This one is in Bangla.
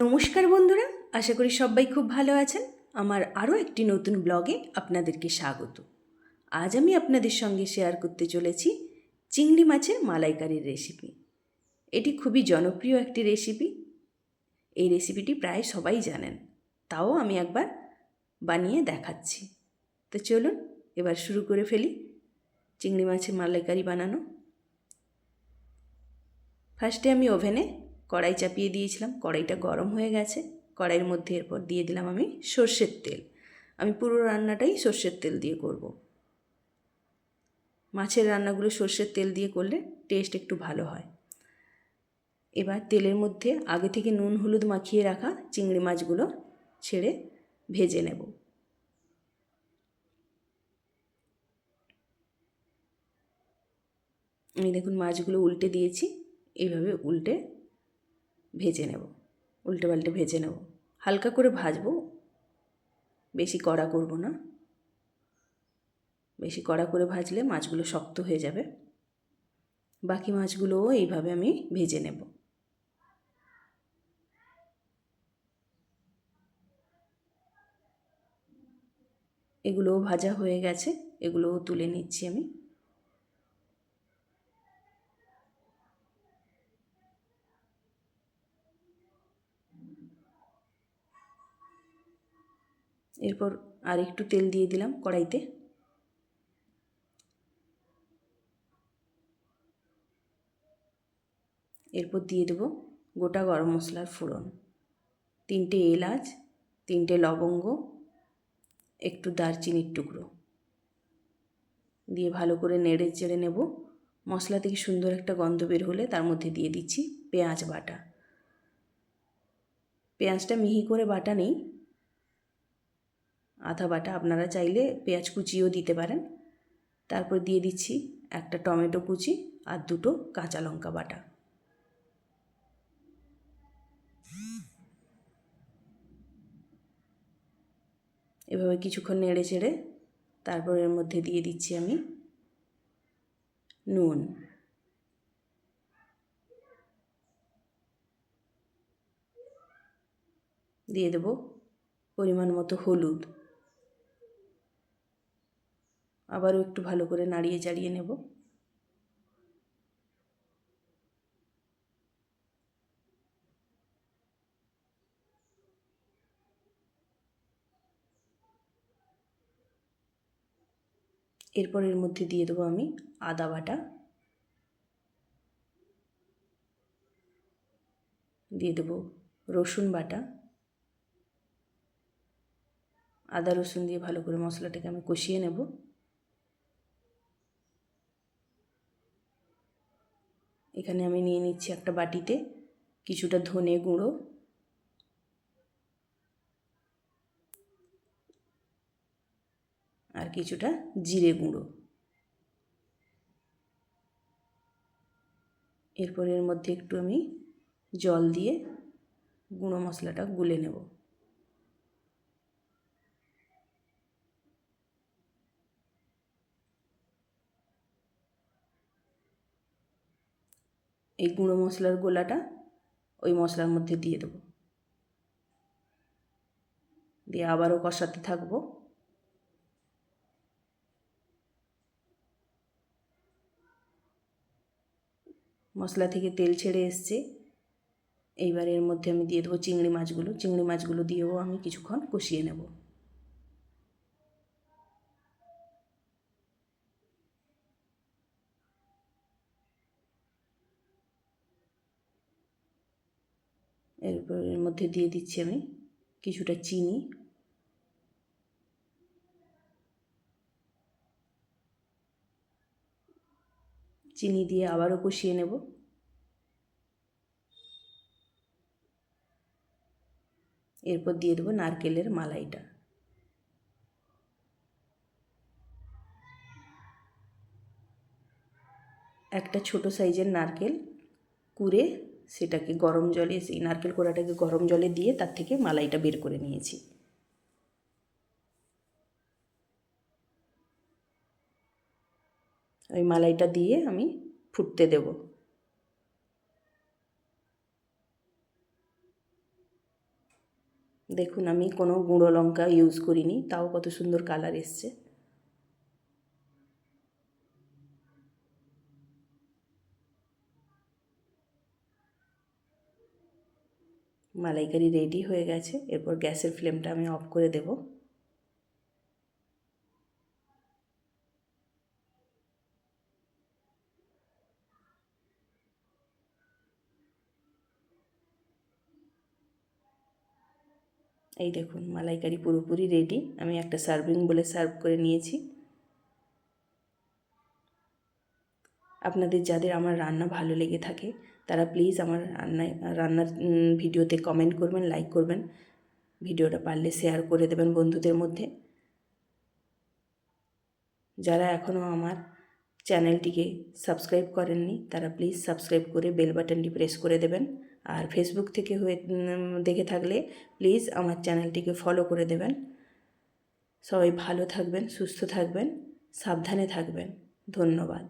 নমস্কার বন্ধুরা, আশা করি সবাই খুব ভালো আছেন। আমার আরও একটি নতুন ব্লগে আপনাদেরকে স্বাগত। আজ আমি আপনাদের সঙ্গে শেয়ার করতে চলেছি চিংড়ি মাছের মালাইকারির রেসিপি। এটি খুবই জনপ্রিয় একটি রেসিপি। এই রেসিপিটি প্রায় সবাই জানেন, তাও আমি একবার বানিয়ে দেখাচ্ছি। তো চলুন, এবার শুরু করে ফেলি চিংড়ি মাছের মালাইকারি বানানো। ফার্স্টে আমি ওভেনে কড়াই চাপিয়ে দিয়েছিলাম, কড়াইটা গরম হয়ে গেছে। কড়াইয়ের মধ্যে এরপর দিয়ে দিলাম আমি সর্ষের তেল। আমি পুরো রান্নাটাই সর্ষের তেল দিয়ে করব। মাছের রান্নাগুলো সর্ষের তেল দিয়ে করলে টেস্ট একটু ভালো হয়। এবার তেলের মধ্যে আগে থেকে নুন, হলুদ মাখিয়ে রাখা চিংড়ি মাছগুলো ছেড়ে ভেজে নেব। আমি দেখুন মাছগুলো উল্টে দিয়েছি। এইভাবে উল্টে ভেজে নেব, উল্টে পাল্টে ভেজে নেব। হালকা করে ভাজবো, বেশি কড়া করব না। বেশি কড়া করে ভাজলে মাছগুলো শক্ত হয়ে যাবে। বাকি মাছগুলোও এইভাবে আমি ভেজে নেব। এগুলোও ভাজা হয়ে গেছে, এগুলোও তুলে নিচ্ছি আমি। এরপর আর একটু তেল দিয়ে দিলাম কড়াইতে। এরপর দিয়ে দেবো গোটা গরম মশলার ফোড়ন। তিনটে এলাচ, তিনটে লবঙ্গ, একটু দারচিনির টুকরো। দিয়ে ভালো করে নেড়ে চেড়ে নেব। মশলা থেকে সুন্দর একটা গন্ধ বের হলে তার মধ্যে দিয়ে দিচ্ছি পেঁয়াজ বাটা। পেঁয়াজটা মিহি করে বাটা নেই আধা বাটা আপনারা চাইলে পেঁয়াজ কুচিও দিতে পারেন। তারপর দিয়ে দিচ্ছি একটা টমেটো কুচি আর দুটো কাঁচা লঙ্কা বাটা। এভাবে কিছুক্ষণ নেড়ে চেড়ে তারপর এর মধ্যে দিয়ে দিচ্ছি আমি নুন। দিয়ে দেব পরিমাণ মতো হলুদ। আবারও একটু ভালো করে নাড়িয়ে চাড়িয়ে নেব। এরপর এর মধ্যে দিয়ে দেবো আমি আদা বাটা। দিয়ে দেবো রসুন বাটা। আদা রসুন দিয়ে ভালো করে মশলাটাকে আমি কষিয়ে নেব। এখানে আমি নিয়ে নিচ্ছি একটা বাটিতে কিছুটা ধনে গুঁড়ো। আর কিছুটা জিরে গুঁড়ো। এরপর এর মধ্যে একটু আমি জল দিয়ে গুঁড়ো মশলাটা গুলে নেব। এই গুঁড়ো মশলার গোলাটা ওই মশলার মধ্যে দিয়ে দেবো। দিয়ে আবারও কষাতে থাকব। মশলা থেকে তেল ছেড়ে এসছে। এইবার এর মধ্যে আমি দিয়ে দেবো চিংড়ি মাছগুলো। চিংড়ি মাছগুলো দিয়েও আমি কিছুক্ষণ কষিয়ে নেব। এরপর এর মধ্যে দিয়ে দিচ্ছি আমি কিছুটা চিনি। চিনি দিয়ে আবারও কষিয়ে নেব। এরপর দিয়ে দেবো নারকেলের মালাইটা। একটা ছোট সাইজের নারকেল কুড়ে সেটাকে গরম জলে সেই নারকেল কোড়াটাকে গরম জলে দিয়ে তার থেকে মালাইটা বের করে নিয়েছি। ওই মালাইটা দিয়ে আমি ফুটতে দেব। দেখুন, আমি কোনো গুঁড়ো লঙ্কা ইউজ করিনি, তাও কত সুন্দর কালার এসছে। মালাইকারি রেডি হয়ে গেছে। এরপর গ্যাসের ফ্লেমটা আমি অফ করে দেব। এই দেখুন, মালাইকারি পুরোপুরি রেডি আমি একটা সার্ভিং বলে সার্ভ করে নিয়েছি। আপনাদের, যাদের আমার রান্না ভালো লেগে থাকে তারা প্লিজ আমার রান্নায়, রান্নার ভিডিওতে কমেন্ট করবেন লাইক করবেন। ভিডিওটা পারলে শেয়ার করে দেবেন বন্ধুদের মধ্যে। যারা এখনও আমার চ্যানেলটিকে সাবস্ক্রাইব করেননি, তারা প্লিজ সাবস্ক্রাইব করে বেল বাটনটি প্রেস করে দেবেন। আর ফেসবুক থেকে হয়ে দেখে থাকলে প্লিজ আমার চ্যানেলটিকে ফলো করে দেবেন। সবাই ভালো থাকবেন, সুস্থ থাকবেন, সাবধানে থাকবেন। ধন্যবাদ।